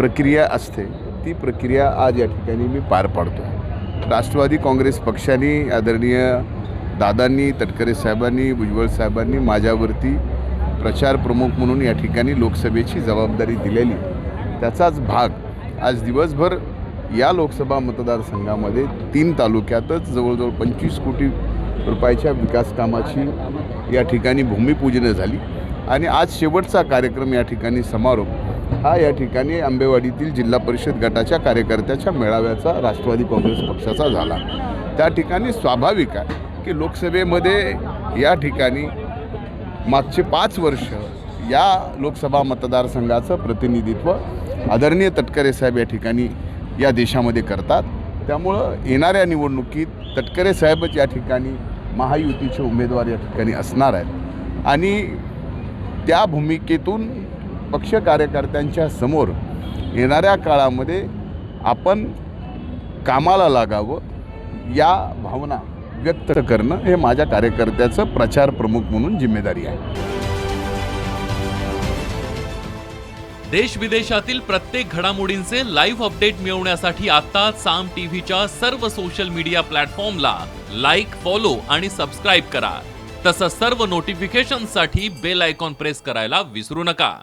प्रक्रिया असते ती प्रक्रिया आज या ठिकाणी मी पार पाडतो राष्ट्रवादी काँग्रेस पक्षाने आदरणीय दादांनी तटकरे साहेबांनी भुजबळ साहेबांनी माझ्यावरती प्रचार प्रमुख म्हणून या ठिकाणी लोकसभेची जबाबदारी दिलेली. त्याचाच भाग आज दिवसभर या लोकसभा मतदारसंघामध्ये तीन तालुक्यातच जवळजवळ पंचवीस कोटी रुपयाच्या विकासकामाची या ठिकाणी भूमिपूजनं झाली. आणि आज शेवटचा कार्यक्रम या ठिकाणी समारोप हा या ठिकाणी आंबेवाडीतील जिल्हा परिषद गटाच्या कार्यकर्त्याच्या मेळाव्याचा राष्ट्रवादी काँग्रेस पक्षाचा झाला. त्या ठिकाणी स्वाभाविक आहे की लोकसभेमध्ये या ठिकाणी मागचे पाच वर्ष या लोकसभा मतदारसंघाचं प्रतिनिधित्व आदरणीय तटकरे साहेब या ठिकाणी या देशामध्ये करतात. त्यामुळं येणाऱ्या निवडणुकीत तटकरे साहेबच या ठिकाणी महायुतीचे उमेदवार या ठिकाणी असणार आहेत. आणि त्या भूमिकेतून पक्ष कार्यकर्त्यांच्या समोर येणाऱ्या काळामध्ये आपण कामाला लागावं या भावना व्यक्त करणं हे माझ्या कार्यकर्त्याचं प्रचार प्रमुख म्हणून जिम्मेदारी आहे. देश विदेशातील प्रत्येक घडामोडींचे लाईव्ह अपडेट मिळवण्यासाठी आता साम टीव्हीच्या सर्व सोशल मीडिया प्लॅटफॉर्मला लाईक फॉलो आणि सबस्क्राईब करा. तसंच सर्व नोटिफिकेशनसाठी बेल आयकॉन प्रेस करायला विसरू नका.